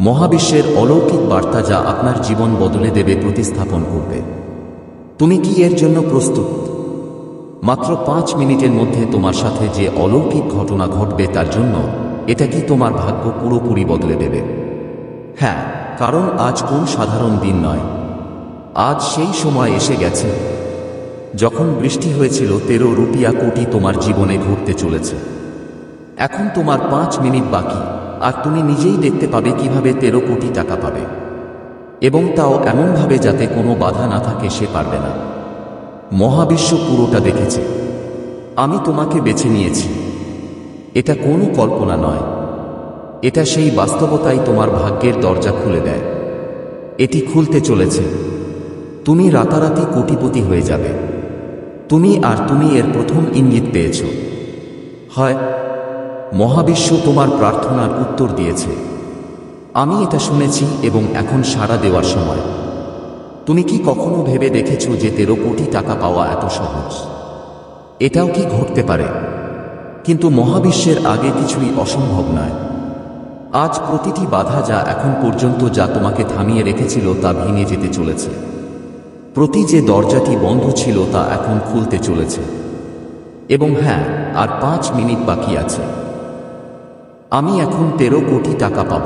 মহাবিশ্বের অলৌকিক বার্তা যা আপনার জীবন বদলে দেবে প্রতিস্থাপন করবে। তুমি কি এর জন্য প্রস্তুত? মাত্র পাঁচ মিনিটের মধ্যে তোমার সাথে যে অলৌকিক ঘটনা ঘটবে তার জন্য এটা কি তোমার ভাগ্য পুরোপুরি বদলে দেবে? হ্যাঁ কারণ আজ কোন সাধারণ দিন নয়। আজ সেই সময় এসে গেছে, যখন বৃষ্টি হয়েছিল তেরো রুপিয়া কোটি তোমার জীবনে ঘটতে চলেছে। এখন তোমার পাঁচ মিনিট বাকি। আর তুমি নিজেই দেখতে পাবে কীভাবে তেরো কোটি টাকা পাবে। এবং তাও এমনভাবে যাতে কোনো বাধা না থাকে, সে পারবে না। মহাবিশ্ব পুরোটা দেখেছে। আমি তোমাকে বেছে নিয়েছি। এটা কোনো কল্পনা নয়। এটা সেই বাস্তবতাই তোমার ভাগ্যের দরজা খুলে দেয়। এটি খুলতে চলেছে। তুমি রাতারাতি কোটিপতি হয়ে যাবে। তুমি আর তুমি এর প্রথম ইঙ্গিত পেয়েছ। হয় মহাবিশ্ব তোমার প্রার্থনার উত্তর দিয়েছে। আমি এটা শুনেছি এবং এখন সাড়া দেওয়ার সময়। তুমি কি কখনো ভেবে দেখেছ যে তেরো কোটি টাকা পাওয়া এত সহজ? এটাও কি ঘটতে পারে? কিন্তু মহাবিশ্বের আগে কিছুই অসম্ভব নয়। আজ প্রতিটি বাধা যা এখন পর্যন্ত যা তোমাকে থামিয়ে রেখেছিল তা ভেঙে যেতে চলেছে। প্রতি যে দরজাটি বন্ধ ছিল তা এখন খুলতে চলেছে। এবং হ্যাঁ আর পাঁচ মিনিট বাকি আছে। আমি এখন তেরো কোটি টাকা পাব।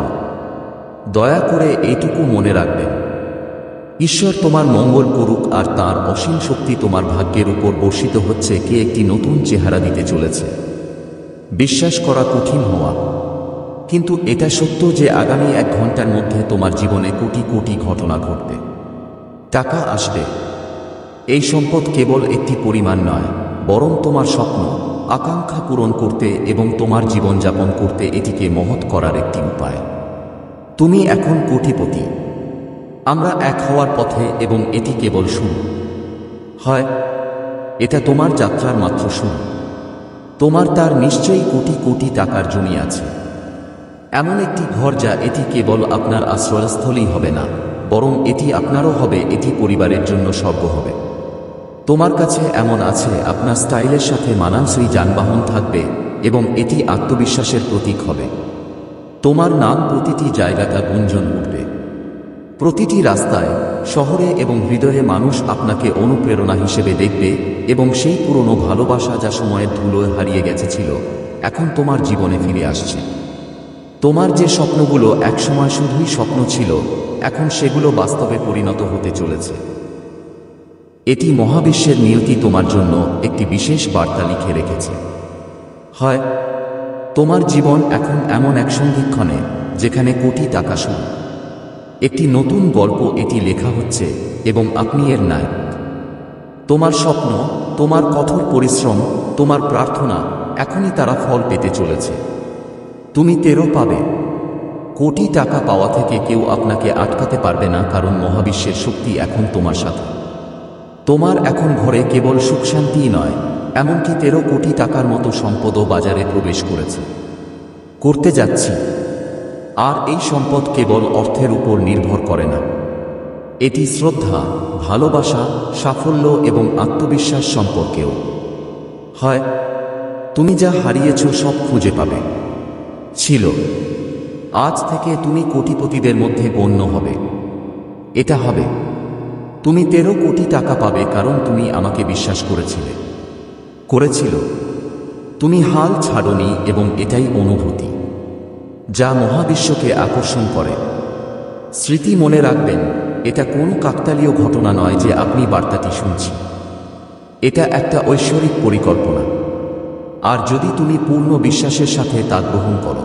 দয়া করে এইটুকু মনে রাখবেন। ঈশ্বর তোমার মঙ্গল করুক আর তার অসীম শক্তি তোমার ভাগ্যের উপর বর্ষিত হচ্ছে কে একটি নতুন চেহারা দিতে চলেছে। বিশ্বাস করা কঠিন হওয়া। কিন্তু এটা সত্য যে আগামী এক ঘণ্টার মধ্যে তোমার জীবনে কোটি কোটি ঘটনা ঘটবে। টাকা আসবে। এই সম্পদ কেবল একটি পরিমাণ নয়, বরং তোমার স্বপ্ন। আকাঙ্ক্ষা পূরণ করতে এবং তোমার জীবনযাপন করতে এটিকে মহৎ করার একটি উপায়। তুমি এখন কোটিপতি। আমরা এক হওয়ার পথে এবং এটি কেবল শুরু। হয়, এটা তোমার যাত্রার মাত্র শুরু। তোমার তার নিশ্চয়ই কোটি কোটি টাকার জমি আছে। এমন একটি ঘর যা এটি কেবল আপনার আশ্রয়স্থলই হবে না, বরং এটি আপনারও হবে, এটি পরিবারের জন্য স্বর্গ হবে। তোমার কাছে এমন আছে, আপনার স্টাইলের সাথে মানানসই যানবাহন থাকবে এবং এটি আত্মবিশ্বাসের প্রতীক হবে। তোমার নাম প্রতিটি জায়গাটা গুঞ্জন উঠবে। প্রতিটি রাস্তায়, শহরে এবং হৃদয়ে মানুষ আপনাকে অনুপ্রেরণা হিসেবে দেখবে এবং সেই পুরনো ভালোবাসা যা সময়ের ধুলোয় হারিয়ে গেছে ছিল, এখন তোমার জীবনে ফিরে আসছে। তোমার যে স্বপ্নগুলো একসময় শুধুই স্বপ্ন ছিল, এখন সেগুলো বাস্তবে পরিণত হতে চলেছে। এটি মহাবিশ্বের নিয়তি তোমার জন্য একটি বিশেষ বার্তা লিখে রেখেছে। হয়, তোমার জীবন এখন এমন এক সন্ধিক্ষণে যেখানে কোটি টাকা শুরু। একটি নতুন গল্প এটি লেখা হচ্ছে এবং আপনি এর নায়ক। তোমার স্বপ্ন, তোমার কঠোর পরিশ্রম, তোমার প্রার্থনা এখনই তারা ফল পেতে চলেছে। তুমি তেরো পাবে। কোটি টাকা পাওয়া থেকে কেউ আপনাকে আটকাতে পারবে না কারণ মহাবিশ্বের শক্তি এখন তোমার সাথে। তোমার এখন ঘরে কেবল সুখ শান্তিই নয়, এমনকি তেরো কোটি টাকার মতো সম্পদও বাজারে প্রবেশ করেছে। করতে যাচ্ছি। আর এই সম্পদ কেবল অর্থের উপর নির্ভর করে না। এটি শ্রদ্ধা, ভালোবাসা, সাফল্য এবং আত্মবিশ্বাস সম্পর্কেও। হয়, তুমি যা হারিয়েছ সব খুঁজে পাবে। ছিল, আজ থেকে তুমি কোটিপতিদের মধ্যে গণ্য হবে। এটা হবে। তুমি তেরো কোটি টাকা পাবে কারণ তুমি আমাকে বিশ্বাস করেছিলে। করেছিল। তুমি হাল ছাড়নি এবং এটাই অনুভূতি, যা মহাবিশ্বকে আকর্ষণ করে। স্মৃতি মনে রাখবেন, এটা কোনো কাকতালীয় ঘটনা নয় যে আপনি বার্তাটি শুনছি এটা একটা ঐশ্বরিক পরিকল্পনা। আর যদি তুমি পূর্ণ বিশ্বাসের সাথে তা গ্রহণ করো,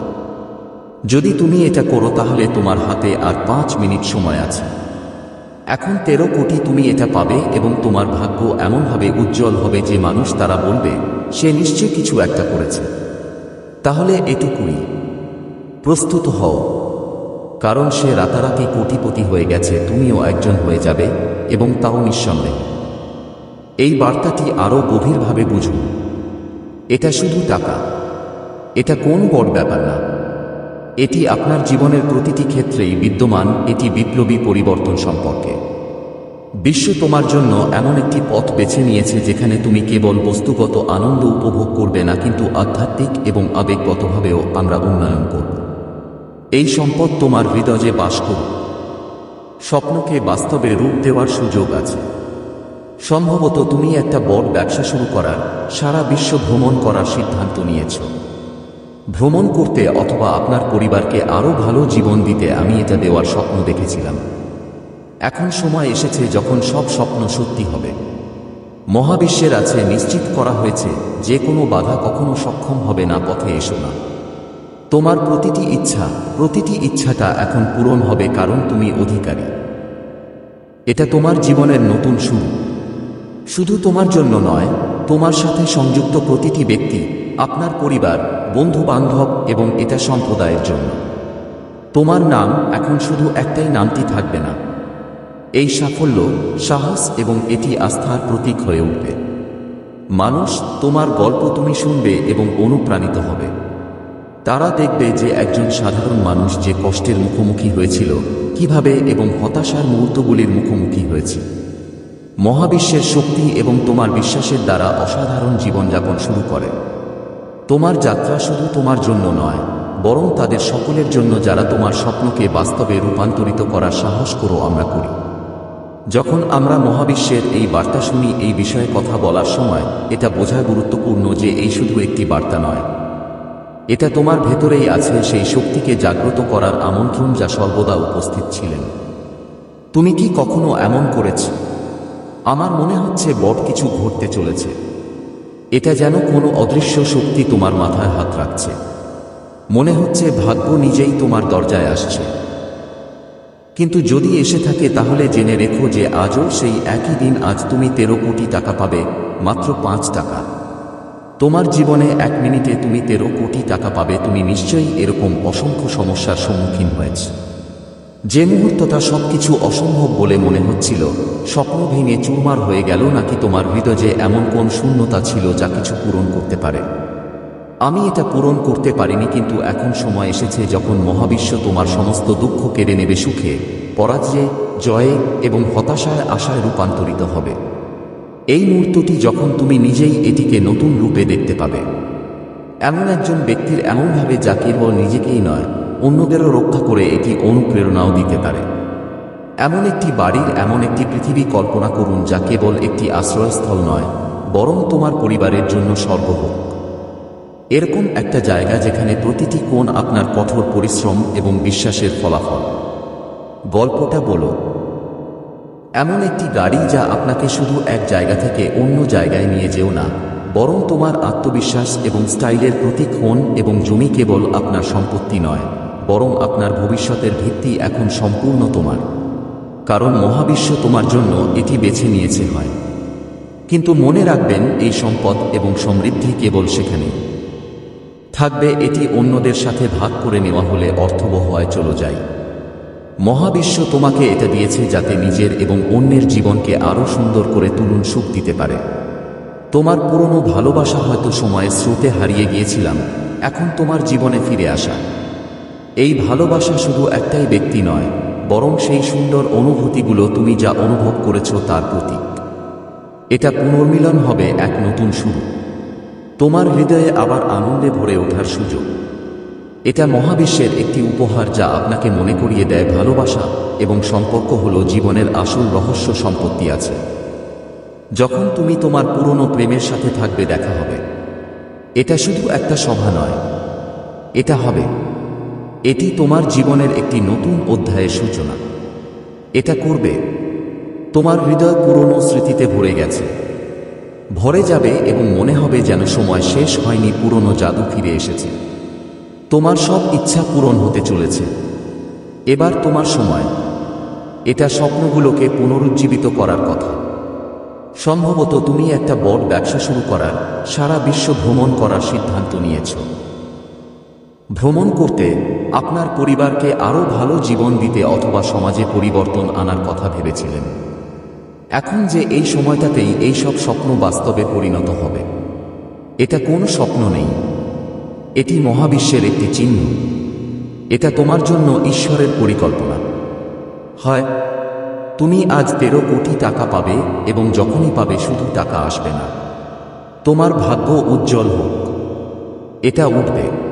যদি তুমি এটা করো তাহলে তোমার হাতে আর পাঁচ মিনিট সময় আছে। এখন তেরো কোটি তুমি এটা পাবে এবং তোমার ভাগ্য এমনভাবে উজ্জ্বল হবে যে মানুষ তারা বলবে, সে নিশ্চয় কিছু একটা করেছে। তাহলে এটুকুই। প্রস্তুত হও। কারণ সে রাতারাতি কোটিপতি হয়ে গেছে, তুমিও একজন হয়ে যাবে এবং তাও নিঃসন্দেহে। এই বার্তাটি আরও গভীরভাবে বুঝুন। এটা শুধু টাকা। এটা কোন বড় ব্যাপার না। এটি আপনার জীবনের প্রতিটি ক্ষেত্রেই বিদ্যমান, এটি বিপ্লবী পরিবর্তন সম্পর্কে। বিশ্ব তোমার জন্য এমন একটি পথ বেছে নিয়েছে যেখানে তুমি কেবল বস্তুগত আনন্দ উপভোগ করবে না, কিন্তু আধ্যাত্মিক এবং আবেগগতভাবেও আমরা উন্নয়ন করব। এই সম্পদ তোমার হৃদয়ে বাস করুক। স্বপ্নকে বাস্তবে রূপ দেওয়ার সুযোগ আছে। সম্ভবত তুমি একটা বড় ব্যবসা শুরু করার, সারা বিশ্ব ভ্রমণ করার সিদ্ধান্ত নিয়েছ। ভ্রমণ করতে অথবা আপনার পরিবারকে আরও ভালো জীবন দিতে আমি এটা দেওয়ার স্বপ্ন দেখেছিলাম। এখন সময় এসেছে যখন সব স্বপ্ন সত্যি হবে। মহাবিশ্বের আছে নিশ্চিত করা হয়েছে, যে কোনো বাধা কখনো সক্ষম হবে না, পথে এসো না। তোমার প্রতিটি ইচ্ছা, প্রতিটি ইচ্ছাটা এখন পূরণ হবে কারণ তুমি অধিকারী। এটা তোমার জীবনের নতুন শুরু। শুধু তোমার জন্য নয়, তোমার সাথে সংযুক্ত প্রতিটি ব্যক্তি, আপনার পরিবার বন্ধু বান্ধব এবং এটা সম্প্রদায়ের জন্য। তোমার নাম এখন শুধু একটাই নামটি থাকবে না। এই সাফল্য সাহস এবং এটি আস্থার প্রতীক হয়ে উঠবে। মানুষ তোমার গল্প তুমি শুনবে এবং অনুপ্রাণিত হবে। তারা দেখবে যে একজন সাধারণ মানুষ যে কষ্টের মুখোমুখি হয়েছিল, কীভাবে এবং হতাশার মুহূর্তগুলির মুখোমুখি হয়েছে। মহাবিশ্বের শক্তি এবং তোমার বিশ্বাসের দ্বারা অসাধারণ জীবনযাপন শুরু করে। তোমার যাত্রা শুধু তোমার জন্য নয়, বরং তাদের সকলের জন্য যারা তোমার স্বপ্নকে বাস্তবে রূপান্তরিত করার সাহস করো আমরা করি। যখন আমরা মহাবিশ্বের এই বার্তা শুনি, এই বিষয়ে কথা বলার সময়, এটা বোঝা গুরুত্বপূর্ণ যে এই শুধু একটি বার্তা নয়। এটা তোমার ভেতরেই আছে সেই শক্তিকে জাগ্রত করার আমন্ত্রণ যা সর্বদা উপস্থিত ছিলেন। তুমি কি কখনো এমন করেছ? আমার মনে হচ্ছে বট কিছু ঘটতে চলেছে। এটা যেন কোনো অদৃশ্য শক্তি তোমার মাথায় হাত রাখছে। মনে হচ্ছে ভাগ্য নিজেই তোমার দরজায় আসছে। কিন্তু যদি এসে থাকে তাহলে জেনে রেখো যে আজও সেই একই দিন আজ তুমি তেরো কোটি টাকা পাবে, মাত্র পাঁচ টাকা। তোমার জীবনে এক মিনিটে তুমি তেরো কোটি টাকা পাবে, তুমি নিশ্চয়ই এরকম অসংখ্য সমস্যার সম্মুখীন হয়েছ। যে মুহূর্তটা সবকিছু অসম্ভব বলে মনে হচ্ছিল, স্বপ্ন ভেঙে চুরমার হয়ে গেল নাকি তোমার হৃদয়ে এমন কোন শূন্যতা ছিল যা কিছু পূরণ করতে পারে? আমি এটা পূরণ করতে পারিনি কিন্তু এখন সময় এসেছে যখন মহাবিশ্ব তোমার সমস্ত দুঃখ কেড়ে নেবে সুখে, পরাজয়ে, জয়ে এবং হতাশায় আশায় রূপান্তরিত হবে। এই মুহূর্তটি যখন তুমি নিজেই এটিকে নতুন রূপে দেখতে পাবে। এমন একজন ব্যক্তির এমনভাবে যা কেবল নিজেকেই নয় অন্যদেরও রক্ষা করে এটি অনুপ্রেরণাও দিতে পারে। এমন একটি বাড়ির এমন একটি পৃথিবী কল্পনা করুন যা কেবল একটি আশ্রয়স্থল নয়, বরং তোমার পরিবারের জন্য স্বর্গ হোক এরকম একটা জায়গা যেখানে প্রতিটি কোণ আপনার কঠোর পরিশ্রম এবং বিশ্বাসের ফলাফল। গল্পটা বলো। এমন একটি গাড়ি যা আপনাকে শুধু এক জায়গা থেকে অন্য জায়গায় নিয়ে যেও না, বরং তোমার আত্মবিশ্বাস এবং স্টাইলের প্রতীক হন এবং জমি কেবল আপনার সম্পত্তি নয়। বরং আপনার ভবিষ্যতের ভিত্তি এখন সম্পূর্ণ তোমার। কারণ মহাবিশ্ব তোমার জন্য এটি বেছে নিয়েছে হয়। কিন্তু মনে রাখবেন, এই সম্পদ এবং সমৃদ্ধি কেবল সেখানে। থাকবে, এটি অন্যদের সাথে ভাগ করে নেওয়া হলে অর্থবহ হয় চলে যায়। মহাবিশ্ব তোমাকে এটা দিয়েছে যাতে নিজের এবং অন্যের জীবনকে আরও সুন্দর করে তুলুন সুখ দিতে পারে। তোমার পুরনো ভালোবাসা হয়তো সময়ের স্রোতে হারিয়ে গিয়েছিলাম, এখন তোমার জীবনে ফিরে আসা। এই ভালোবাসা শুধু একটাই ব্যক্তি নয়, বরং সেই সুন্দর অনুভূতিগুলো তুমি যা অনুভব করেছ তার প্রতীক। এটা পুনর্মিলন হবে এক নতুন শুরু। তোমার হৃদয়ে আবার আনন্দে ভরে ওঠার সুযোগ। এটা মহাবিশ্বের একটি উপহার যা আপনাকে মনে করিয়ে দেয় ভালোবাসা এবং সম্পর্ক হল জীবনের আসল রহস্য সম্পত্তি আছে। যখন তুমি তোমার পুরনো প্রেমের সাথে থাকবে দেখা হবে। এটা শুধু একটা সভা নয়, এটা হবে এটি তোমার জীবনের একটি নতুন অধ্যায়ের সূচনা। এটা করবে। তোমার হৃদয় পুরনো স্মৃতিতে ভরে গেছে। ভরে যাবে এবং মনে হবে যেন সময় শেষ হয়নি, পুরনো জাদু ফিরে এসেছে। তোমার সব ইচ্ছা পূরণ হতে চলেছে। এবার তোমার সময়। এটা স্বপ্নগুলোকে পুনরুজ্জীবিত করার কথা। সম্ভবত তুমি একটা বড় ব্যবসা শুরু করার, সারা বিশ্ব ভ্রমণ করার সিদ্ধান্ত নিয়েছ। ভ্রমণ করতে আপনার পরিবারকে আরও ভালো জীবন দিতে অথবা সমাজে পরিবর্তন আনার কথা ভেবেছিলেন। এখন যে এই সময়টাতেই এই সব স্বপ্ন বাস্তবে পরিণত হবে, এটা কোনো স্বপ্ন নেই। এটি মহাবিশ্বের একটি চিহ্ন। এটা তোমার জন্য ঈশ্বরের পরিকল্পনা। হয়, তুমি আজ তেরো কোটি টাকা পাবে এবং যখনই পাবে শুধু টাকা আসবে না। তোমার ভাগ্য উজ্জ্বল হোক। এটা উঠবে।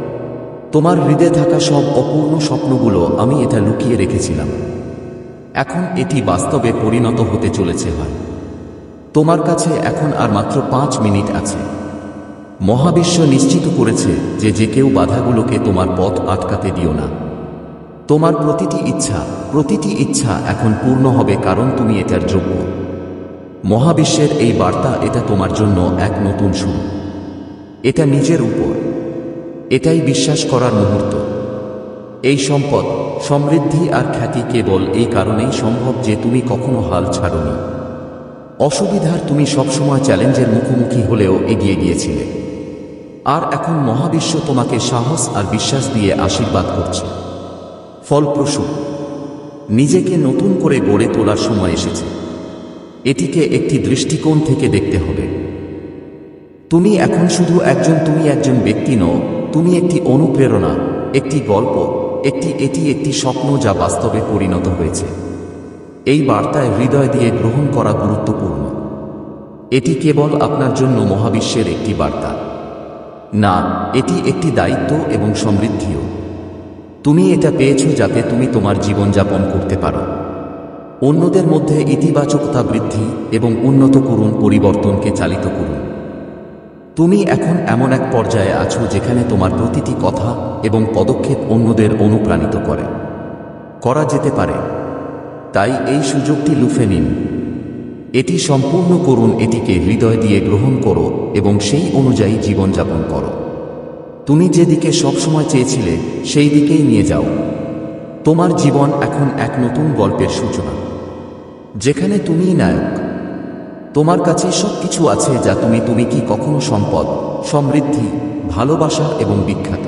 তোমার হৃদয়ে থাকা সব অপূর্ণ স্বপ্নগুলো আমি এটা লুকিয়ে রেখেছিলাম। এখন এটি বাস্তবে পরিণত হতে চলেছে হয় তোমার কাছে এখন আর মাত্র পাঁচ মিনিট আছে। মহাবিশ্ব নিশ্চিত করেছে যে যে কেউ বাধাগুলোকে তোমার পথ আটকাতে দিও না। তোমার প্রতিটি ইচ্ছা প্রতিটি ইচ্ছা এখন পূর্ণ হবে কারণ তুমি এটার যোগ্য। মহাবিশ্বের এই বার্তা এটা তোমার জন্য এক নতুন শুরু। এটা নিজের উপর এটাই বিশ্বাস করার মুহূর্ত। এই সম্পদ, সমৃদ্ধি আর খ্যাতি কেবল এই কারণেই সম্ভব যে তুমি কখনো হাল ছাড়নি। অসুবিধার তুমি সবসময় চ্যালেঞ্জের মুখোমুখি হলেও এগিয়ে গিয়েছিলে। আর এখন মহাবিশ্ব তোমাকে সাহস আর বিশ্বাস দিয়ে আশীর্বাদ করছে। ফলপ্রসূ, নিজেকে নতুন করে গড়ে তোলার সময় এসেছে। এটিকে একটি দৃষ্টিকোণ থেকে দেখতে হবে। তুমি এখন শুধু একজন, তুমি একজন ব্যক্তি নও তুমি একটি অনুপ্রেরণা, একটি গল্প, একটি এটি একটি স্বপ্ন যা বাস্তবে পরিণত হয়েছে। এই বার্তায় হৃদয় দিয়ে গ্রহণ করা গুরুত্বপূর্ণ। এটি কেবল আপনার জন্য মহাবিশ্বের একটি বার্তা। না, এটি একটি দায়িত্ব এবং সমৃদ্ধিও। তুমি এটা পেয়েছ যাতে তুমি তোমার জীবনযাপন করতে পারো। অন্যদের মধ্যে ইতিবাচকতা বৃদ্ধি এবং উন্নত করুন পরিবর্তনকে চালিত করুন। তুমি এখন এমন এক পর্যায়ে আছো যেখানে তোমার প্রতিটি কথা এবং পদক্ষেপ অন্যদের অনুপ্রাণিত করে। করা যেতে পারে। তাই এই সুযোগটি লুফে নিন। এটি সম্পূর্ণ করুন, এটিকে হৃদয় দিয়ে গ্রহণ করো এবং সেই অনুযায়ী জীবনযাপন করো। তুমি যেদিকে সবসময় চেয়েছিলে সেই দিকেই নিয়ে যাও। তোমার জীবন এখন এক নতুন গল্পের সূচনা। যেখানে তুমিই নায়ক। তোমার কাছে সব কিছু আছে যা তুমি তুমি কি কখনো সম্পদ, সমৃদ্ধি, ভালোবাসা এবং বিখ্যাত?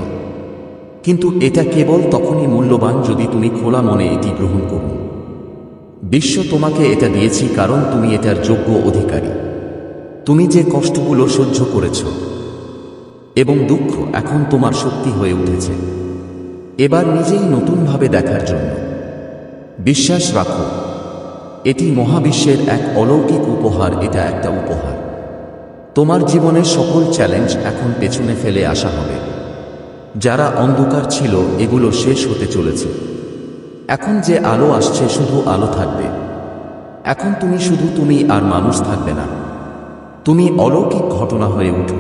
কিন্তু এটা কেবল তখনই মূল্যবান যদি তুমি খোলা মনে এটি গ্রহণ করো। বিশ্ব তোমাকে এটা দিয়েছি কারণ তুমি এটার যোগ্য অধিকারী। তুমি যে কষ্টগুলো সহ্য করেছ এবং দুঃখ এখন তোমার শক্তি হয়ে উঠেছে। এবার নিজেই নতুনভাবে দেখার জন্য। বিশ্বাস রাখো এটি মহাবিশ্বের এক অলৌকিক উপহার, এটা একটা উপহার। তোমার জীবনের সকল চ্যালেঞ্জ এখন পেছনে ফেলে আসা হবে। যারা অন্ধকার ছিল, এগুলো শেষ হতে চলেছে। এখন যে আলো আসছে, শুধু আলো থাকবে। এখন তুমি শুধু তুমি আর মানুষ থাকবে না। তুমি অলৌকিক ঘটনা হয়ে উঠো।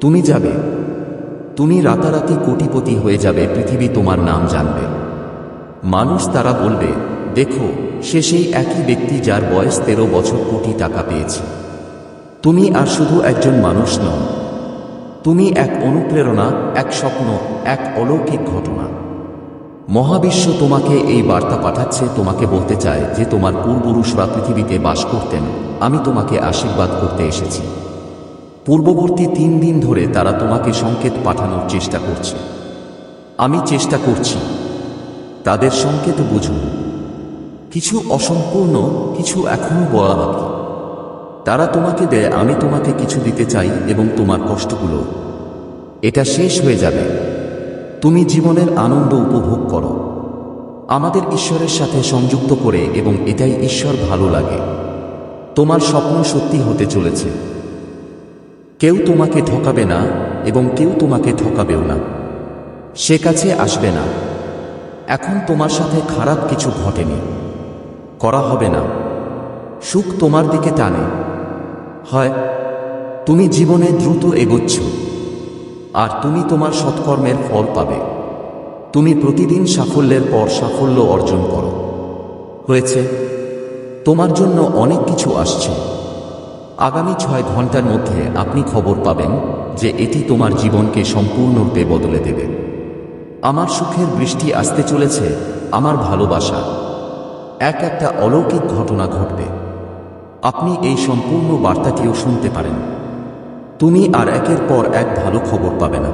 তুমি যাবে। তুমি রাতারাতি কোটিপতি হয়ে যাবে, পৃথিবী তোমার নাম জানবে। মানুষ তারা বলবে দেখো, সে সেই একই ব্যক্তি যার বয়স তেরো বছর কোটি টাকা পেয়েছে। তুমি আর শুধু একজন মানুষ নও। তুমি এক অনুপ্রেরণা, এক স্বপ্ন, এক অলৌকিক ঘটনা। মহাবিশ্ব তোমাকে এই বার্তা পাঠাচ্ছে, তোমাকে বলতে চায় যে তোমার পূর্বপুরুষরা পৃথিবীতে বাস করতেন, আমি তোমাকে আশীর্বাদ করতে এসেছি। পূর্ববর্তী তিন দিন ধরে তারা তোমাকে সংকেত পাঠানোর চেষ্টা করছে। আমি চেষ্টা করছি। তাদের সংকেত বুঝুন। কিছু অসম্পূর্ণ, কিছু এখনও বলা বাকি। তারা তোমাকে দেয়, আমি তোমাকে কিছু দিতে চাই এবং তোমার কষ্টগুলো। এটা শেষ হয়ে যাবে। তুমি জীবনের আনন্দ উপভোগ করো। আমাদের ঈশ্বরের সাথে সংযুক্ত করে এবং এটাই ঈশ্বর ভালো লাগে। তোমার স্বপ্ন সত্যি হতে চলেছে। কেউ তোমাকে ঠকাবে না এবং কেউ তোমাকে ঠকাবেও না। সে কাছে আসবে না। এখন তোমার সাথে খারাপ কিছু ঘটেনি। করা হবে না। সুখ তোমার দিকে টানে। হয়, তুমি জীবনে দ্রুত এগোচ্ছ, আর তুমি তোমার সৎকর্মের ফল পাবে। তুমি প্রতিদিন সাফল্যের পর সাফল্য অর্জন করো। হয়েছে, তোমার জন্য অনেক কিছু আসছে। আগামী ছয় ঘণ্টার মধ্যে আপনি খবর পাবেন যে এটি তোমার জীবনকে সম্পূর্ণরূপে বদলে দেবে। আমার সুখের বৃষ্টি আসতে চলেছে, আমার ভালোবাসা। এক একটা অলৌকিক ঘটনা ঘটবে। আপনি এই সম্পূর্ণ বার্তাটিও শুনতে পারেন। তুমি আর একের পর এক ভালো খবর পাবে না।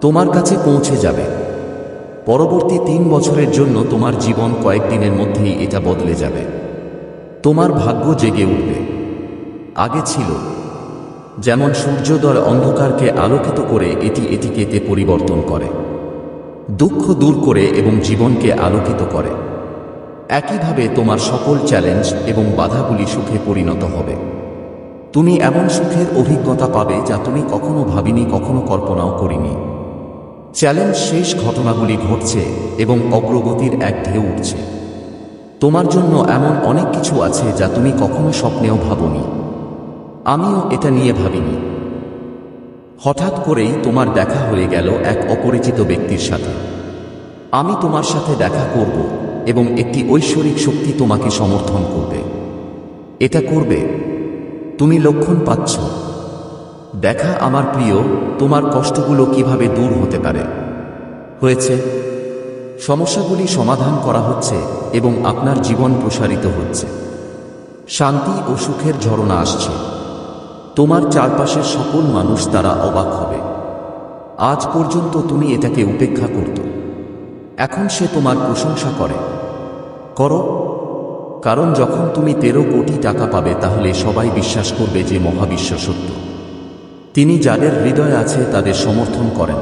তোমার কাছে পৌঁছে যাবে। পরবর্তী তিন বছরের জন্য তোমার জীবন কয়েকদিনের মধ্যেই এটা বদলে যাবে। তোমার ভাগ্য জেগে উঠবে। আগে ছিল। যেমন সূর্যোদয় অন্ধকারকে আলোকিত করে এটি এটিকেতে পরিবর্তন করে। দুঃখ দূর করে এবং জীবনকে আলোকিত করে। একইভাবে তোমার সকল চ্যালেঞ্জ এবং বাধাগুলি সুখে পরিণত হবে। তুমি এমন সুখের অভিজ্ঞতা পাবে যা তুমি কখনো ভাবিনি, কখনো কল্পনাও করিনি। চ্যালেঞ্জ শেষ ঘটনাগুলি ঘটছে এবং অগ্রগতির এক ঢেউ উঠছে। তোমার জন্য এমন অনেক কিছু আছে যা তুমি কখনো স্বপ্নেও ভাবনি। আমিও এটা নিয়ে ভাবিনি। হঠাৎ করেই তোমার দেখা হয়ে গেল এক অপরিচিত ব্যক্তির সাথে। আমি তোমার সাথে দেখা করব। এবং একটি ঐশ্বরিক শক্তি তোমাকে সমর্থন করবে। এটা করবে। তুমি লক্ষণ পাচ্ছ। দেখা, আমার প্রিয়, তোমার কষ্টগুলো কীভাবে দূর হতে পারে? হয়েছে। সমস্যাগুলি সমাধান করা হচ্ছে এবং আপনার জীবন প্রসারিত হচ্ছে। শান্তি ও সুখের ঝরনা আসছে। তোমার চারপাশের সকল মানুষ তারা অবাক হবে। আজ পর্যন্ত তুমি এটাকে উপেক্ষা করত। এখন সে তোমার প্রশংসা করে। করো, কারণ যখন তুমি তেরো কোটি টাকা পাবে, তাহলে সবাই বিশ্বাস করবে যে মহাবিশ্ব সত্য। তিনি যাদের হৃদয় আছে, তাদের সমর্থন করেন।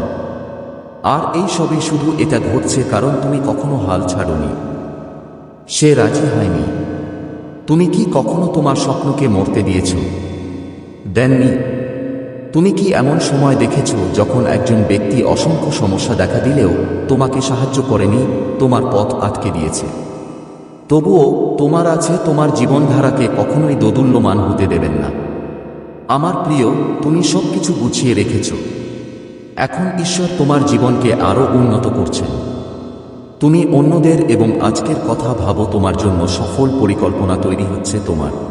আর এই সবই শুধু এটা ঘটছে কারণ তুমি কখনো হাল ছাড়নি। সে রাজি হয়নি। তুমি কি কখনো তোমার স্বপ্নকে মরতে দিয়েছ? দেননি। তুমি কি এমন সময় দেখেছ যখন একজন ব্যক্তি অসংখ্য সমস্যা দেখা দিলেও তোমাকে সাহায্য করেনি, তোমার পথ আটকে দিয়েছে? তবুও তোমার আছে তোমার জীবনধারাকে কখনোই দোদুল্যমান হতে দেবেন না। আমার প্রিয়, তুমি সব কিছু গুছিয়ে রেখেছ। এখন ঈশ্বর তোমার জীবনকে আরও উন্নত করছেন। তুমি অন্যদের এবং আজকের কথা ভাবো তোমার জন্য সফল পরিকল্পনা তৈরি হচ্ছে তোমার।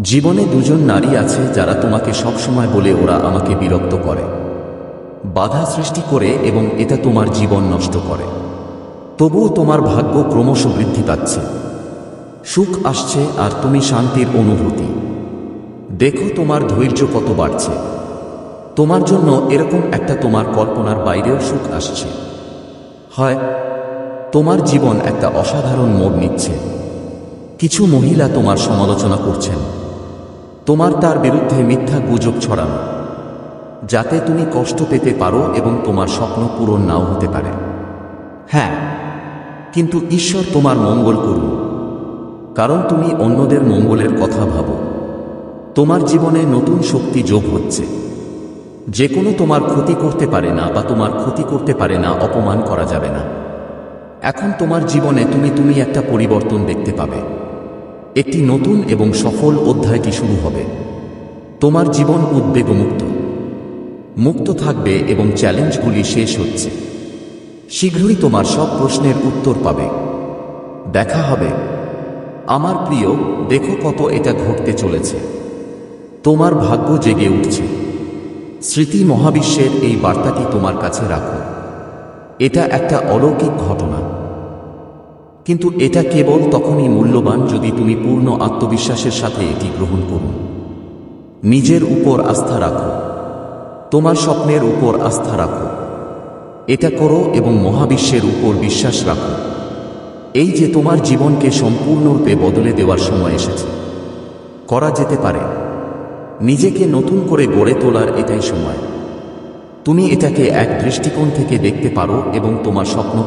জীবনে দুজন নারী আছে যারা তোমাকে সবসময় বলে ওরা আমাকে বিরক্ত করে। বাধা সৃষ্টি করে এবং এটা তোমার জীবন নষ্ট করে। তবুও তোমার ভাগ্য ক্রমশ বৃদ্ধি পাচ্ছে। সুখ আসছে আর তুমি শান্তির অনুভূতি। দেখো তোমার ধৈর্য কত বাড়ছে। তোমার জন্য এরকম একটা তোমার কল্পনার বাইরেও সুখ আসছে। হয়, তোমার জীবন একটা অসাধারণ মোড় নিচ্ছে। কিছু মহিলা তোমার সমালোচনা করছেন। তোমার তার বিরুদ্ধে মিথ্যা গুজব ছড়ানো যাতে তুমি কষ্ট পেতে পারো এবং তোমার স্বপ্ন পূরণ নাও হতে পারে। হ্যাঁ কিন্তু ঈশ্বর তোমার মঙ্গল করুন, কারণ তুমি অন্যদের মঙ্গলের কথা ভাবো। তোমার জীবনে নতুন শক্তি যোগ হচ্ছে। যে কোনো তোমার ক্ষতি করতে পারে না বা তোমার ক্ষতি করতে পারে না, অপমান করা যাবে না। এখন তোমার জীবনে তুমি তুমি একটা পরিবর্তন দেখতে পাবে। একটি নতুন এবং সফল অধ্যায়টি শুরু হবে। তোমার জীবন উদ্বেগমুক্ত। মুক্ত থাকবে এবং চ্যালেঞ্জগুলি শেষ হচ্ছে। শীঘ্রই তোমার সব প্রশ্নের উত্তর পাবে। দেখা হবে। আমার প্রিয়, দেখো কত এটা ঘটতে চলেছে। তোমার ভাগ্য জেগে উঠছে। স্মৃতি মহাবিশ্বের এই বার্তাটি তোমার কাছে রাখো। এটা একটা অলৌকিক ঘটনা। কিন্তু এটা কেবল তখনই মূল্যবান যদি তুমি পূর্ণ আত্মবিশ্বাসের সাথে এটি গ্রহণ করো। নিজের উপর আস্থা রাখো। তোমার স্বপ্নের উপর আস্থা রাখো। এটা করো এবং মহাবিশ্বের উপর বিশ্বাস রাখো। এই যে তোমার জীবনকে সম্পূর্ণরূপে বদলে দেওয়ার সময় এসেছে। করা যেতে পারে। নিজেকে নতুন করে গড়ে তোলার এটাই সময়। তুমি এটাকে এক দৃষ্টিকোণ থেকে দেখতে পারো এবং তোমার স্বপ্ন